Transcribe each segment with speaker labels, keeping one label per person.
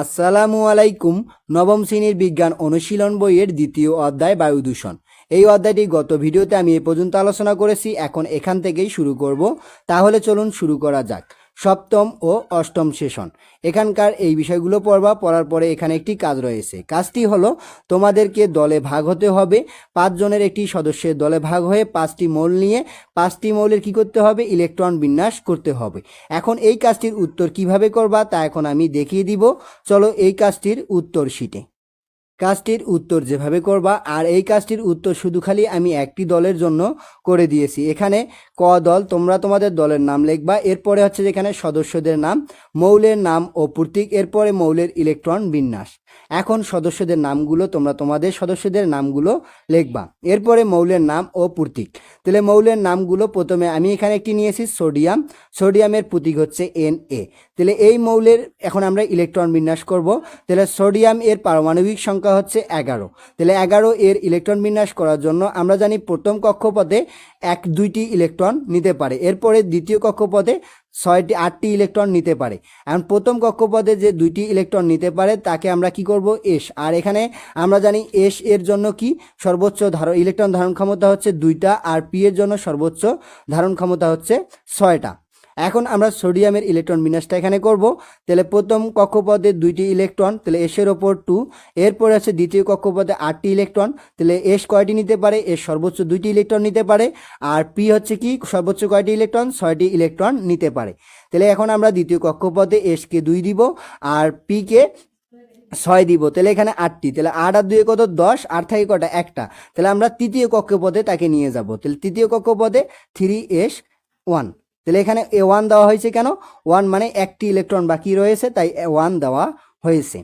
Speaker 1: আসসালামু আলাইকুম, নবম শ্রেণির বিজ্ঞান অনুশীলন বইয়ের দ্বিতীয় অধ্যায় বায়ু দূষণ। এই অধ্যায়টি গত ভিডিওতে আমি এ পর্যন্ত আলোচনা করেছি, এখন এখান থেকেই শুরু করব। তাহলে চলুন শুরু করা যাক। সপ্তম ও অষ্টম সেশন। এখানকার এই বিষয়গুলো পড়বা, পড়ার পরে এখানে একটি কাজ রয়েছে। কাজটি হলো, তোমাদেরকে দলে ভাগ হতে হবে। পাঁচজনের একটি সদস্যের দলে ভাগ হয়ে পাঁচটি মৌল নিয়ে, পাঁচটি মৌলের কি করতে হবে? ইলেকট্রন বিন্যাস করতে হবে। এখন এই কাজটির উত্তর কীভাবে করবা তা এখন আমি দেখিয়ে দিব। চলো এই কাজটির উত্তর শিটে কাজটির উত্তর যেভাবে করবা, আর এই কাজটির উত্তর শুধু খালি আমি একটি দলের জন্য করে দিয়েছি। এখানে ক দল, তোমরা তোমাদের দলের নাম লিখবা। এরপরে হচ্ছে যেখানে সদস্যদের নাম, মৌলের নাম ও প্রতীক, এরপরে মৌলের ইলেকট্রন বিন্যাস। এখন সদস্যদের নামগুলো তোমরা তোমাদের সদস্যদের নামগুলো লিখবা। এরপরে মৌলের নাম ও প্রতীক। তাহলে মৌলের নামগুলো প্রথমে আমি এখানে একটি নিয়েছি, সোডিয়াম। সোডিয়ামের প্রতীক হচ্ছে এন এ তাহলে এই মৌলের এখন আমরা ইলেকট্রন বিন্যাস করব। তাহলে সোডিয়াম এর পারমাণবিক সংখ্যা হচ্ছে এগারো। তাহলে এগারো এর ইলেকট্রন বিন্যাস করার জন্য আমরা জানি প্রথম কক্ষপথে এক দুইটি ইলেকট্রন নিতে পারে। এরপরে দ্বিতীয় কক্ষপথে ছয়টি, আটটি ইলেকট্রন নিতে পারে। এখন প্রথম কক্ষপথে যে দুইটি ইলেকট্রন নিতে পারে, তাকে আমরা কি করব? এস। আর এখানে আমরা জানি এস এর জন্য কি? সর্বোচ্চ ধারণ ইলেকট্রন ধারণ ক্ষমতা হচ্ছে দুইটা আর পি এর জন্য সর্বোচ্চ ধারণ ক্ষমতা হচ্ছে ছয়টা। এখন আমরা সোডিয়ামের ইলেকট্রন বিন্যাসটা এখানে করব। তাহলে প্রথম কক্ষপথে দুইটি ইলেকট্রন, তাহলে এসের ওপর টু, এরপরে আছে দ্বিতীয় কক্ষপথে আটটি ইলেকট্রন, তাহলে এস কয়টি নিতে পারে? এস সর্বোচ্চ দুইটি ইলেকট্রন নিতে পারে, আর পি হচ্ছে কি? সর্বোচ্চ কয়টি ইলেকট্রন? ছয়টি ইলেকট্রন নিতে পারে। তাহলে এখন আমরা দ্বিতীয় কক্ষপথে এসকে দুই দিব, আর পিকে ছয় দিব, তাহলে এখানে আটটি। তাহলে আট আর দুয়ে কত? দশ, আট থেকে কটা? একটা। তাহলে আমরা তৃতীয় কক্ষপথে তাকে নিয়ে যাব। তাহলে তৃতীয় কক্ষপথে থ্রি এস ওয়ান তাহলে এখানে এ ওয়ান দেওয়া হয়েছে কেন? ওয়ান মানে একটি ইলেকট্রন বাকি রয়েছে, তাই ওয়ান দেওয়া হয়েছে।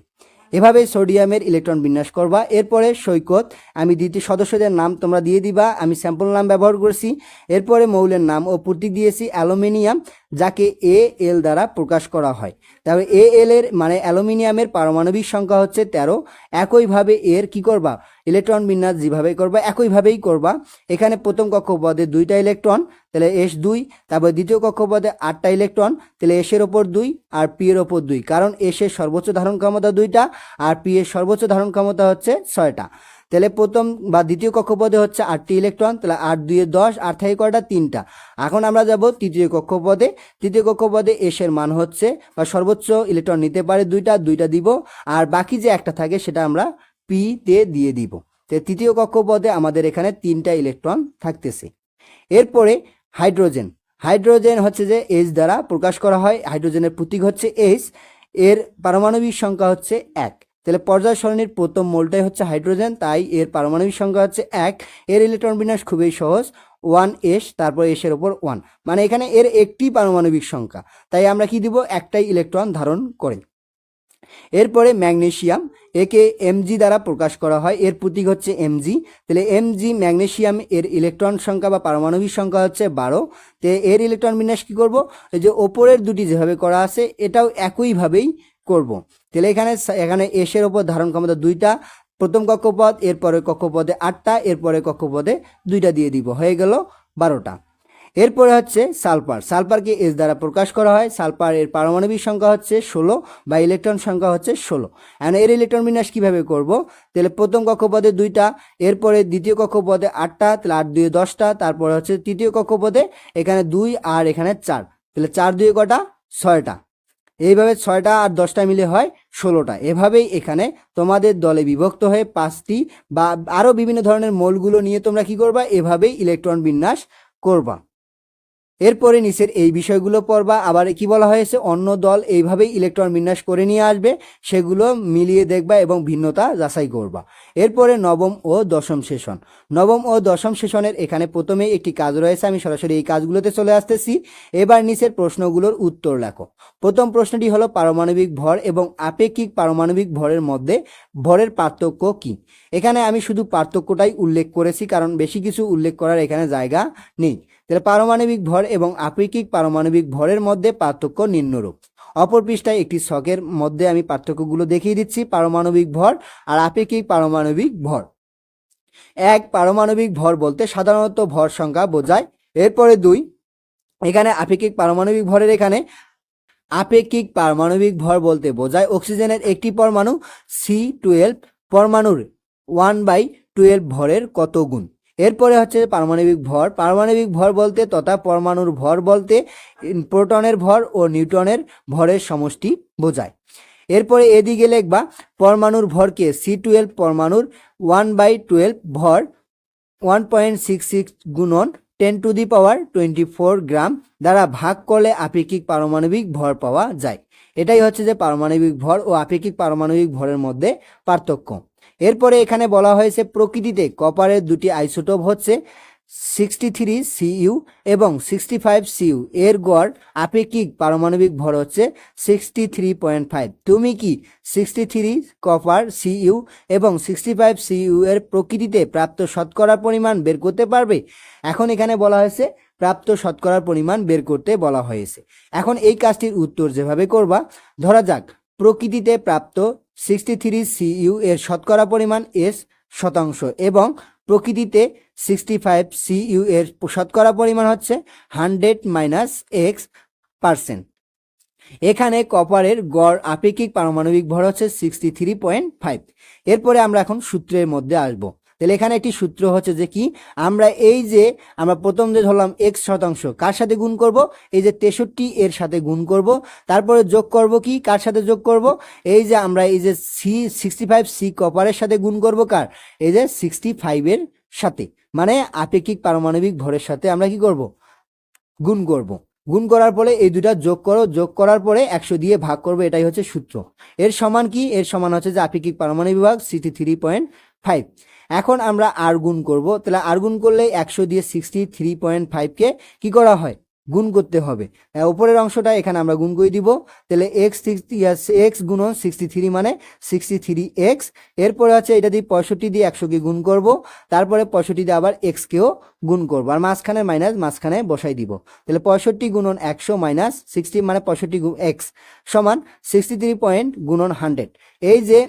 Speaker 1: এভাবে সোডিয়ামের ইলেকট্রন বিন্যাস করবা। এরপরে সৈকত, আমি দ্বিতীয় সদস্যদের নাম তোমরা দিয়ে দিবা। আমি স্যাম্পল নাম ব্যবহার করছি। এরপরে মৌলের নাম ও প্রতীক দিয়েছি, অ্যালুমিনিয়াম, যাকে এ এল দ্বারা প্রকাশ করা হয়। তবে এ এল এর মানে অ্যালুমিনিয়ামের পারমাণবিক সংখ্যা হচ্ছে তেরো। একইভাবে এর কি করবা? ইলেকট্রন বিন্যাস যেভাবে করবা, একইভাবেই করবা। এখানে প্রথম কক্ষপথে দুইটা ইলেকট্রন, তাহলে এস দুই, তারপর দ্বিতীয় কক্ষপথে আটটা ইলেকট্রন, তাহলে এসের ওপর দুই আর পি এর ওপর দুই। কারণ এসের সর্বোচ্চ ধারণ ক্ষমতা দুইটা আর পি এর সর্বোচ্চ ধারণ ক্ষমতা হচ্ছে ছয়টা। তাহলে প্রথম বা দ্বিতীয় কক্ষপথে হচ্ছে আটটি ইলেকট্রন, তাহলে আট, দুয়ে দশ, আট থেকে কয়টা? তিনটা। এখন আমরা যাব তৃতীয় কক্ষপথে তৃতীয় কক্ষপথে এসের মান হচ্ছে, বা সর্বোচ্চ ইলেকট্রন নিতে পারে দুইটা দুইটা দিব, আর বাকি যে একটা থাকে সেটা আমরা পি তে দিয়ে দিব। তো তৃতীয় কক্ষপথে আমাদের এখানে তিনটা ইলেকট্রন থাকতেছে। এরপরে হাইড্রোজেন। হাইড্রোজেন হচ্ছে যে এইচ দ্বারা প্রকাশ করা হয়। হাইড্রোজেনের প্রতীক হচ্ছে এইচ এর পারমাণবিক সংখ্যা হচ্ছে এক। তাহলে পর্যায় সরণির প্রথম মোলটাই হচ্ছে হাইড্রোজেন, তাই এর পারমাণবিক সংখ্যা হচ্ছে এক। এর ইলেকট্রন বিন্যাস খুবই সহজ, ওয়ান এস, তারপর এসের ওপর ওয়ান। মানে এখানে এর একটি পারমাণবিক সংখ্যা, তাই আমরা কি দিব? একটাই ইলেকট্রন ধারণ করে। এরপরে ম্যাগনেশিয়াম একে এমজি দ্বারা প্রকাশ করা হয়, এর প্রতীক হচ্ছে এমজি। তাহলে এমজি ম্যাগনেশিয়াম এর ইলেকট্রন সংখ্যা বা পারমাণবিক সংখ্যা হচ্ছে বারো। তো এর ইলেকট্রন বিন্যাস কী করব? এই যে ওপরের দুটি যেভাবে করা আছে, এটাও একইভাবেই করব। তাহলে এখানে এখানে এসের ওপর ধারণ ক্ষমতা দুইটা, প্রথম কক্ষপথ এরপরে কক্ষপদে আটটা এরপরে কক্ষপদে দুইটা দিয়ে দিব। হয়ে গেল বারোটা। এরপরে হচ্ছে সালফার। সালফারকে এস দ্বারা প্রকাশ করা হয়। সালফার এর পারমাণবিক সংখ্যা হচ্ছে ষোলো বা ইলেকট্রন সংখ্যা হচ্ছে ষোলো। এখন এর ইলেকট্রন বিন্যাস কীভাবে করব? তাহলে প্রথম কক্ষপদে দুইটা, এরপরে দ্বিতীয় কক্ষপদে আটটা, তাহলে আট দুই দশটা, তারপরে হচ্ছে তৃতীয় কক্ষপদে এখানে দুই আর এখানে চার। তাহলে চার দুই কটা? ছয়টা। এইভাবে ছয়টা আর দশটা মিলে হয় ষোলোটা। এভাবেই এখানে তোমাদের দলে বিভক্ত হয়ে পাঁচটি বা আরও বিভিন্ন ধরনের মোলগুলো নিয়ে তোমরা কি করবা? এভাবেই ইলেকট্রন বিন্যাস করবা। এরপরে নিচের এই বিষয়গুলো পড়বা। আবার কি বলা হয়েছে? অন্য দল এইভাবেই ইলেকট্রন বিন্যাস করে নিয়ে আসবে, সেগুলো মিলিয়ে দেখবা এবং ভিন্নতা যাচাই করবা। এরপরে নবম ও দশম সেশন। নবম ও দশম সেশনের এখানে প্রথমে একটি কাজ রয়েছে, আমি সরাসরি এই কাজগুলোতে চলে আসতেছি। এবার নিচের প্রশ্নগুলোর উত্তর লেখো। প্রথম প্রশ্নটি হলো, পারমাণবিক ভর এবং আপেক্ষিক পারমাণবিক ভরের মধ্যে ভরের পার্থক্য কি? এখানে আমি শুধু পার্থক্যটাই উল্লেখ করেছি, কারণ বেশি কিছু উল্লেখ করার এখানে জায়গা নেই। তাহলে পারমাণবিক ভর এবং আপেক্ষিক পারমাণবিক ভরের মধ্যে পার্থক্য নিম্নরূপ। অপর পৃষ্ঠায় একটি ছকের মধ্যে আমি পার্থক্যগুলো দেখিয়ে দিচ্ছি, পারমাণবিক ভর আর আপেক্ষিক পারমাণবিক ভর। এক, পারমাণবিক ভর বলতে সাধারণত ভর সংখ্যা বোঝায়। এরপরে দুই, এখানে আপেক্ষিক পারমাণবিক ভরের এখানে আপেক্ষিক পারমাণবিক ভর বলতে বোঝায় অক্সিজেনের একটি পরমাণু, সি টুয়েলভ পরমাণুর ওয়ান বাই টুয়েলভ ভরের কত গুণ। এরপরে হচ্ছে পারমাণবিক ভর। পারমাণবিক ভর বলতে তথা পরমাণুর ভর বলতে প্রোটনের ভর ও নিউটনের ভরের সমষ্টি বোঝায়। এরপরে এদিকে লিখবা, পরমাণুর ভরকে সি টুয়েলভ পরমাণুর ওয়ান বাই টুয়েলভ ভর ওয়ান পয়েন্ট সিক্স সিক্স গুণন ten to the power twenty four gram দ্বারা ভাগ করলে আপেক্ষিক পারমাণবিক ভর পাওয়া যায়। এটাই হচ্ছে যে পারমাণবিক ভর ও আপেক্ষিক পারমাণবিক ভরের মধ্যে পার্থক্য। এরপরে এখানে বলা হয়েছে প্রকৃতিতে কপারের দুটি আইসোটোপ হচ্ছে সিক্সটি থ্রি সিইউ এবং সিক্সটি ফাইভ সিইউ। এর গড় আপেক্ষিক পারমাণবিক ভর হচ্ছে সিক্সটি থ্রি পয়েন্ট ফাইভ। তুমি কি সিক্সটি থ্রি কপার সিইউ এবং সিক্সটি ফাইভ সিইউ এর প্রকৃতিতে প্রাপ্ত শতকরার পরিমাণ বের করতে পারবে? এখন এখানে বলা হয়েছে প্রাপ্ত শতকরার পরিমাণ বের করতে বলা হয়েছে। এখন এই কাজটির উত্তর যেভাবে করবা, ধরা যাক, প্রকৃতিতে প্রাপ্ত সিক্সটি থ্রি সিইউ এর শতকরা পরিমাণ এস শতাংশ এবং প্রকৃতিতে সিক্সটি ফাইভ সিইউ এর শতকরা পরিমাণ হচ্ছে হান্ড্রেড মাইনাস এক্স পারসেন্ট। এখানে কপারের গড় আপেক্ষিক পারমাণবিক ভর হচ্ছে সিক্সটি থ্রি পয়েন্ট ফাইভ। এরপরে আমরা এখন সূত্রের মধ্যে আসব। তাহলে এখানে একটি সূত্র হচ্ছে যে কি? আমরা এই যে, আমরা প্রথম যে ধরলাম এক্স শতাংশ, কার সাথে গুণ করব? এই যে তেষট্টি এর সাথে গুণ করব। তারপরে যোগ করব কি? কার সাথে যোগ করব? এই যে আমরা এই যে সি সিক্সটি ফাইভ সি কপারের সাথে গুণ করব কার? এই যে সিক্সটি ফাইভের সাথে। মানে আপেক্ষিক পারমাণবিক ভরের সাথে আমরা কি করব? গুণ করব। গুণ করার পরে এই দুটা যোগ করো। যোগ করার পরে একশো দিয়ে ভাগ করব, এটাই হচ্ছে সূত্র। এর সমান কি? এর সমান হচ্ছে যে আপেক্ষিক পারমাণবিক বিভাগ সিক্সটি থ্রি পয়েন্ট ফাইভ এখন আমরা আর গুণ করব। তাহলে আর গুণ করলে একশো দিয়ে সিক্সটি থ্রি পয়েন্ট ফাইভকে কী করা হয়? গুণ করতে হবে। আহ, উপরের অংশটা এখানে আমরা গুণ করে দিব। তাহলে এক্স সিক্সটি এক্স গুণন সিক্সটি থ্রি মানে সিক্সটি থ্রি এক্স এরপরে হচ্ছে এটা দিয়ে পঁয়ষট্টি দিয়ে একশোকে গুণ করব। তারপরে পঁয়ষট্টি দিয়ে আবার এক্সকেও গুণ করব। আর মাঝখানে মাইনাস মাঝখানে বসাই দিব। তাহলে পঁয়ষট্টি গুণন একশো মাইনাস সিক্সটি মানে পঁয়ষট্টি এক্স সমান সিক্সটি থ্রি পয়েন্ট গুণন হান্ড্রেড এই যে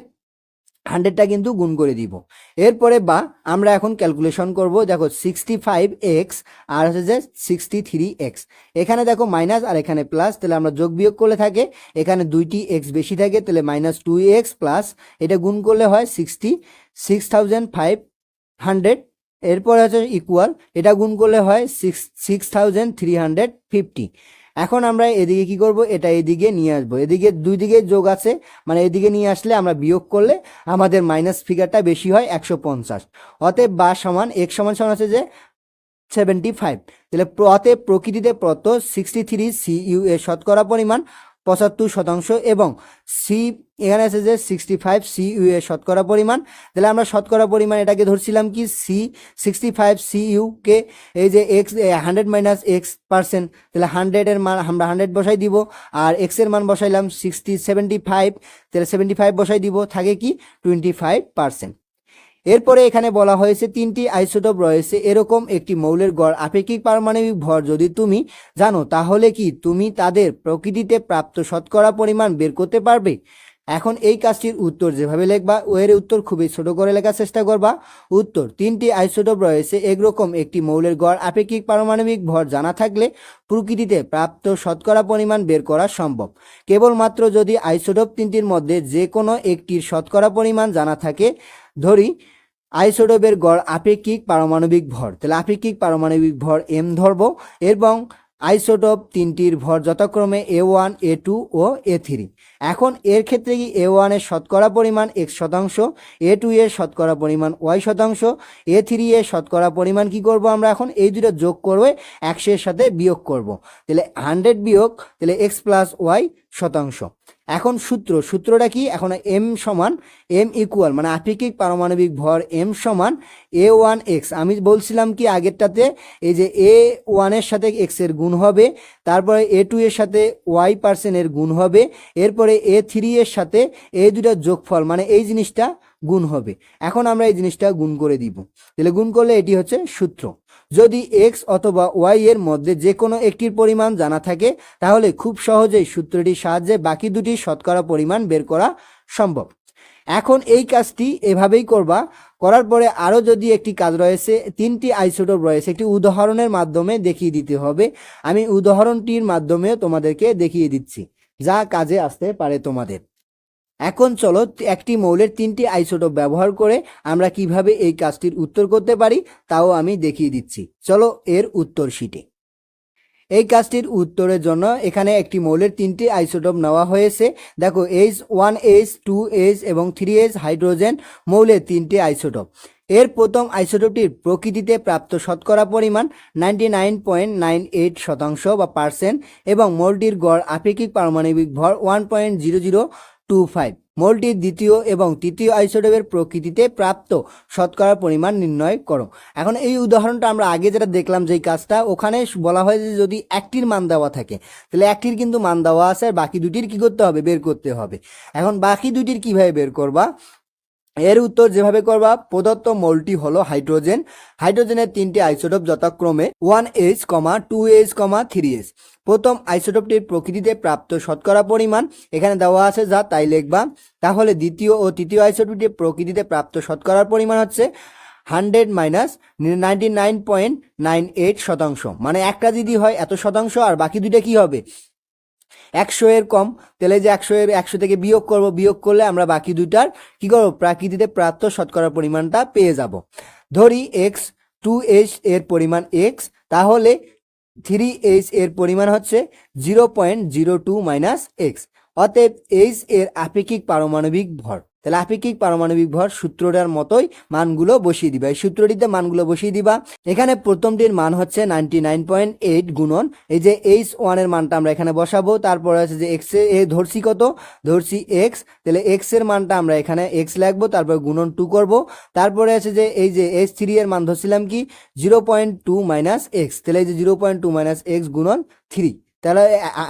Speaker 1: হান্ড্রেডটা কিন্তু গুণ করে দিব। এরপরে বা আমরা এখন ক্যালকুলেশন করব, দেখো সিক্সটি ফাইভ এক্স আর হচ্ছে যে সিক্সটি থ্রি এক্স এখানে দেখো মাইনাস আর এখানে প্লাস তাহলে আমরা যোগ বিয়োগ করলে থাকে, এখানে দুইটি এক্স বেশি থাকে, তাহলে মাইনাস টু এক্স প্লাস এটা গুণ করলে হয় sixty six thousand five hundred এরপরে হচ্ছে ইকুয়াল এটা গুণ করলে হয় six six thousand three hundred fifty এখন আমরা এদিকে কি করব? এটা এদিকে নিয়ে আসব। এদিকে দুই দিকে যোগ আছে মানে এদিকে নিয়ে আসলে আমরা বিয়োগ করলে আমাদের মাইনাস ফিগারটা বেশি হয় একশো পঞ্চাশ। অতএব বা সমান এক সমান সমান আছে যে সেভেন্টি ফাইভ তাহলে অতএব প্রকৃতিতে প্রত সিক্সটি থ্রি সিইউ এর শতকরা পরিমাণ পঁচাত্তর শতাংশ এবং সি এখানে আছে যে সিক্সটি ফাইভ সিইউ এর শতকরা পরিমাণ। তাহলে আমরা শতকরা পরিমাণ এটাকে ধরছিলাম কি? সি সিক্সটি ফাইভ সিইউ কে এই যে X hundred minus X percent তাহলে হান্ড্রেডের মান আমরা হান্ড্রেড বসাই দিব, আর এক্সের মান বসাইলাম সিক্সটি সেভেন্টি ফাইভ তাহলে সেভেন্টি ফাইভ বসাই দিব, থাকে কি? টোয়েন্টি ফাইভ পার্সেন্ট এরপরে এখানে বলা হয়েছে, তিনটি আইসোটোপ রয়েছে। এরকম একটি মৌলের গড় আপেক্ষিক পারমাণবিক ভর যদি তুমি জানো, তাহলে কি তুমি তাদের প্রকৃতিতে প্রাপ্ত শতকরা পরিমাণ বের করতে পারবে? এখন এই কাজটির উত্তর যেভাবে লেখবা ও এর উত্তর খুবই ছোট করে লেখার চেষ্টা করবা। উত্তর, তিনটি আইসোটোপ রয়েছে, একরকম একটি মৌলের গড়, আপেক্ষিক পারমাণবিক ভর জানা থাকলে প্রকৃতিতে প্রাপ্ত শতকরা পরিমাণ বের করা সম্ভব। কেবলমাত্র যদি আইসোটোপ তিনটির মধ্যে যে কোনো একটির শতকরা পরিমাণ জানা থাকে, ধরি আইসোটোপের গড় আপেক্ষিক পারমাণবিক ভর, তাহলে আপেক্ষিক পারমাণবিক ভর এম ধরব এবং আইসোটোপ তিনটির ভর যথাক্রমে এ ওয়ান, এ টু ও এ থ্রি। এখন এর ক্ষেত্রে কি এ ওয়ানের শতকরা পরিমাণ এক শতাংশ, এ টু এর শতকরা পরিমাণ ওয়াই শতাংশ, এ থ্রি এর শতকরা পরিমাণ কি করব আমরা এখন? এই দুটো যোগ করবে একশো এর সাথে বিয়োগ করব। তাহলে হান্ড্রেড বিয়োগ, তাহলে এক্স প্লাস ওয়াই শতাংশ। এখন সূত্র, সূত্রটা কি? এখন এম সমান এম ইকুয়াল মানে আপেক্ষিক পারমাণবিক ভর এম সমান এ ওয়ান এক্স আমি বলছিলাম কি আগেরটাতে, এই যে এ ওয়ানের সাথে এক্সের গুণ হবে, তারপরে এ টু এর সাথে ওয়াই পার্সেন্টের গুণ হবে, এরপরে এ থ্রি এর সাথে এই দুটার যোগফল মানে এই জিনিসটা গুণ হবে। এখন আমরা এই জিনিসটা গুণ করে দিব। তাহলে গুণ করলে এটি হচ্ছে সূত্র। যদি এক্স অথবা ওয়াই এর মধ্যে যে কোনো একটির পরিমাণ জানা থাকে, তাহলে খুব সহজেই সূত্রটির সাহায্যে বাকি দুটি শতকরা পরিমাণ বের করা সম্ভব। এখন এই কাজটি এভাবেই করবা। করার পরে আরও যদি একটি কাজ রয়েছে, তিনটি আইসোটোপ রয়েছে, একটি উদাহরণের মাধ্যমে দেখিয়ে দিতে হবে। আমি উদাহরণটির মাধ্যমেও তোমাদেরকে দেখিয়ে দিচ্ছি, যা কাজে আসতে পারে তোমাদের। এখন চলো একটি মৌলের তিনটি আইসোটোপ ব্যবহার করে আমরা কীভাবে এই কাজটির উত্তর করতে পারি, তাও আমি দেখিয়ে দিচ্ছি। চলো এর উত্তর শিটে। এই কাজটির উত্তরের জন্য এখানে একটি মৌলের তিনটি আইসোটোপ নেওয়া হয়েছে। দেখো H one H two H এবং থ্রি এইচ হাইড্রোজেন মৌলের তিনটি আইসোটোপ। এর প্রথম আইসোটোপটির প্রকৃতিতে প্রাপ্ত শতকরা পরিমাণ ninety nine point nine eight শতাংশ বা পার্সেন্ট এবং মৌলটির গড় আপেক্ষিক পারমাণবিক ভর one point zero zero two five মোলটির দ্বিতীয় এবং তৃতীয় আইসোটোপের প্রকৃতিতে প্রাপ্ত শতকরা পরিমাণ নির্ণয় করো। এখন এই উদাহরণটা আমরা আগে যেটা দেখলাম যেই কাজটা, ওখানে বলা হয় যে যদি একটির মান দেওয়া থাকে, তাহলে একটির কিন্তু মান দেওয়া আছে আর বাকি দুটির কি করতে হবে? বের করতে হবে। এখন বাকি দুটির কীভাবে বের করবা? এর উত্তর যেভাবে করবা, প্রদত্ত মৌলটি হলো হাইড্রোজেন। হাইড্রোজেনের তিনটি আইসোটোপ যথাক্রমে one H comma two H comma three H. প্রথম আইসোটোপটির প্রকৃতিতে প্রাপ্ত শতকরা পরিমাণ এখানে দেওয়া আছে যা তাই লিখবা। তাহলে দ্বিতীয় ও তৃতীয় আইসোটোপটির প্রকৃতিতে প্রাপ্ত শতকরার পরিমাণ হচ্ছে hundred minus ninety nine point nine eight শতাংশ। মানে একটা যদি হয় এত শতাংশ, আর বাকি দুইটা কি হবে? একশো এর কম, তাহলে যে একশো এর, একশো থেকে বিয়োগ করব, বিয়োগ করলে আমরা বাকি দুইটার কি করব? প্রাকৃতিতে প্রাপ্ত শতকরা পরিমাণটা পেয়ে যাব। ধরি এক্স টু এইচ এর পরিমাণ এক্স তাহলে থ্রি এইচ এর পরিমাণ হচ্ছে zero point zero two minus X অতএব এইচ এর আপেক্ষিক পারমাণবিক ভর। তাহলে আপেক্ষিক পারমাণবিক ভর সূত্রটার মতোই মানগুলো বসিয়ে দিবা। এই সূত্রটিতে মানগুলো বসিয়ে দিবা। এখানে প্রথমটির মান হচ্ছে নাইনটি নাইন পয়েন্ট এইট গুণন। এই যে এইচ ওয়ানের মানটা আমরা এখানে বসাবো। তারপরে হচ্ছে যে এক্স এ ধরছি কত? ধরছি এক্স। তাহলে এক্সের মানটা আমরা এখানে এক্স লাগবো তারপর গুণন টু করব। তারপরে আছে যে এই যে এইচ থ্রি এর মান ধরছিলাম কি? Zero point two minus X. তাহলে এই যে zero point two minus X গুণন থ্রি। তাহলে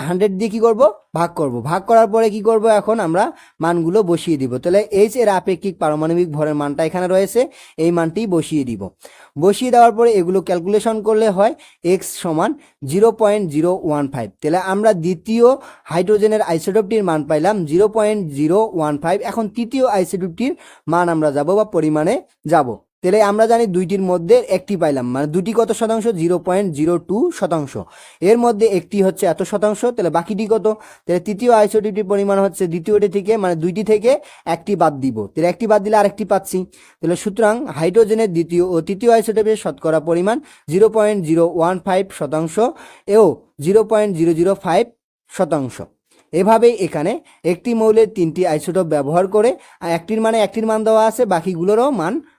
Speaker 1: হান্ড্রেড দিয়ে কি করব? ভাগ করব। ভাগ করার পরে কি করব এখন? আমরা মানগুলো বসিয়ে দিব। তাহলে এইচ এর আপেক্ষিক পারমাণবিক ভরের মানটা এখানে রয়েছে। এই মানটি বসিয়ে দিব। বসিয়ে দেওয়ার পরে এগুলো ক্যালকুলেশন করলে হয় এক্স সমান zero point zero one five তাহলে আমরা দ্বিতীয় হাইড্রোজেনের আইসোটোপটির মান পাইলাম zero point zero one five এখন তৃতীয় আইসোটোপটির মান আমরা যাব বা পরিমাণে যাব। তাহলে আমরা জানি দুইটির মধ্যে একটি পাইলাম মানে দুটি কত শতাংশ? জিরো পয়েন্ট জিরো টু শতাংশ। এর মধ্যে একটি হচ্ছে এত শতাংশ, তাহলে বাকিটি কত? তাহলে তৃতীয় আইসোটিপটির পরিমাণ হচ্ছে দ্বিতীয়টি থেকে মানে দুইটি থেকে একটি বাদ দিব। তাহলে একটি বাদ দিলে আরেকটি পাচ্ছি। তাহলে সুতরাং হাইড্রোজেনের দ্বিতীয় ও তৃতীয় আইসোটোপের শতকরা পরিমাণ zero point zero one five শতাংশ এও zero point zero zero five শতাংশ। এভাবেই এখানে একটি মৌলের তিনটি আইসোটোপ ব্যবহার করে একটির মানে একটির মান দেওয়া আছে, বাকিগুলোরও মান